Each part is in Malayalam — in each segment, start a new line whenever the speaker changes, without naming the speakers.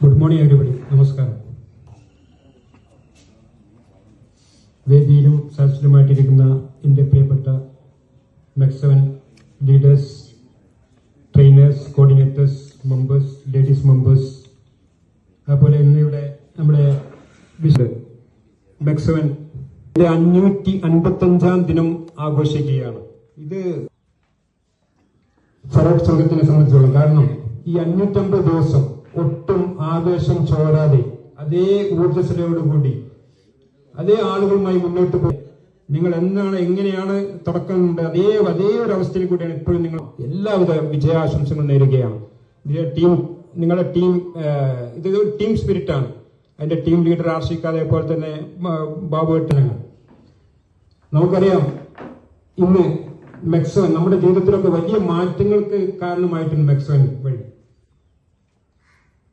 ഗുഡ് മോർണിംഗ് എവരിബഡി നമസ്കാരം വേദിയിലും സദസ്സിലുമായിട്ടിരിക്കുന്ന എന്റെ പ്രിയപ്പെട്ട MEC seven leaders trainers coordinators members ladies members അതുപോലെ ഇന്നിവിടെ നമ്മുടെ മെക്സവൻ അഞ്ഞൂറ്റി അൻപത്തഞ്ചാം ദിനം ആഘോഷിക്കുകയാണ്. ഇത് ഫറോക്ക് സംഘത്തിനെ സംബന്ധിച്ചോളം. കാരണം ഈ അഞ്ഞൂറ്റമ്പത് ദിവസം ഒട്ടും ആവേശം ചോരാതെ അതേ ഊർജസ്വലയോടുകൂടി അതേ ആളുകളുമായി മുന്നോട്ട് പോയി. നിങ്ങൾ എന്താണ് എങ്ങനെയാണ് തുടക്കം അതേ അതേ ഒരു അവസ്ഥയിൽ കൂടിയാണ് ഇപ്പോഴും നിങ്ങൾ എല്ലാവിധ വിജയാശംസകളും നേരുകയാണ്. ടീം നിങ്ങളുടെ ടീം ഇത് ടീം സ്പിരിറ്റ് ആണ്. അതിന്റെ ടീം ലീഡർ ആർഷിക്കാതെ അതേപോലെ തന്നെ ബാബു ഏട്ടനാണ്. നമുക്കറിയാം ഇന്ന് മെക്സോൻ നമ്മുടെ ജീവിതത്തിലൊക്കെ വലിയ മാറ്റങ്ങൾക്ക് കാരണമായിട്ടുണ്ട് മെക്സോൻ വഴി.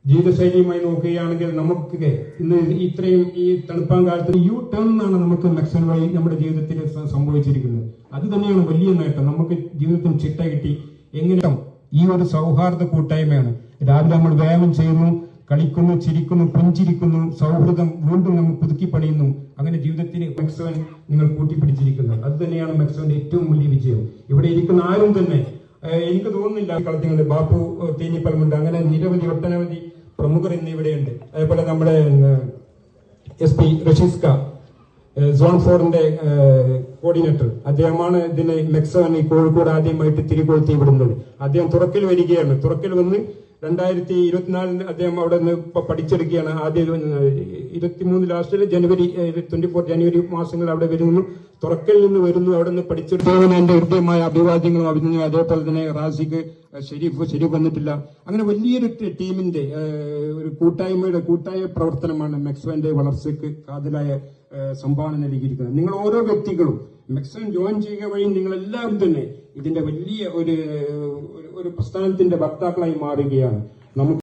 ജീവിതശൈലിയുമായി നോക്കുകയാണെങ്കിൽ നമുക്ക് ഇന്ന് ഇത്രയും ഈ തണുപ്പാൻ കാലത്ത് യു ടേൺ എന്നാണ് നമുക്ക് നക്സൽ വഴി നമ്മുടെ ജീവിതത്തിൽ സംഭവിച്ചിരിക്കുന്നത്. അത് തന്നെയാണ് വലിയ നേട്ടം. നമുക്ക് ജീവിതത്തിൽ ചിട്ട കിട്ടി. എങ്ങനെ ഈ ഒരു സൗഹാർദ്ദ കൂട്ടായ്മയാണ്. രാവിലെ നമ്മൾ വ്യായാമം ചെയ്യുന്നു കളിക്കുന്നു ചിരിക്കുന്നു പുഞ്ചിരിക്കുന്നു സൗഹൃദം വീണ്ടും നമ്മൾ പുതുക്കി പണിയുന്നു. അങ്ങനെ ജീവിതത്തിന് മെക്സോൻ നിങ്ങൾ കൂട്ടിപ്പിടിച്ചിരിക്കുന്നത് അത് തന്നെയാണ് മെക്സോന്റെ ഏറ്റവും വലിയ വിജയം. ഇവിടെ ഇരിക്കുന്ന ആരും തന്നെ എനിക്ക് തോന്നുന്നില്ല കളത്തിങ്ങളുടെ ബാപ്പു തേഞ്ഞിപ്പലമുണ്ട് അങ്ങനെ നിരവധി ഒട്ടനവധി പ്രമുഖർ ഇന്ന് ഇവിടെയുണ്ട്. അതേപോലെ നമ്മുടെ എസ് പി റഷീസ്ക സോൺ ഫോറിന്റെ കോർഡിനേറ്റർ. അദ്ദേഹമാണ് ഇതിന് മെക്സവൻ കോഴിക്കോട് ആദ്യമായിട്ട് തിരികൊളുത്തി വിടുന്നത്. അദ്ദേഹം തുറക്കിൽ വരികയാണ്. തുറക്കിൽ വന്ന് രണ്ടായിരത്തി ഇരുപത്തിനാലിന് അദ്ദേഹം അവിടെ നിന്ന് പഠിച്ചെടുക്കുകയാണ്. ആദ്യ ഇരുപത്തിമൂന്ന് ലാസ്റ്റിൽ ജനുവരി ട്വന്റി ഫോർ ജനുവരി മാസങ്ങളിൽ അവിടെ വരുന്നു. തുറക്കൽ നിന്ന് വരുന്നു. അവിടെ നിന്ന് പഠിച്ചെടുത്തവന് എന്റെ ഹൃദയമായ അഭിവാദ്യങ്ങളും അഭിനന്ദനം അതേപോലെ തന്നെ റാസിക്ക് ഷെരീഫ് ഷെരീഫ് വന്നിട്ടില്ല. അങ്ങനെ വലിയൊരു ടീമിന്റെ ഒരു കൂട്ടായ്മയുടെ കൂട്ടായ പ്രവർത്തനമാണ് മെക്സോന്റെ വളർച്ചയ്ക്ക് കാതലായ സംഭാവന നൽകിയിരിക്കുന്നത്. നിങ്ങൾ ഓരോ വ്യക്തികളും മെക്സൺ ജോയിൻ ചെയ്യുക വഴി നിങ്ങൾ എല്ലാവരും തന്നെ ഇതിന്റെ വലിയ ഒരു- ഒരു പ്രസ്ഥാനത്തിന്റെ വക്താക്കളായി മാറുകയാണ്. നമുക്ക്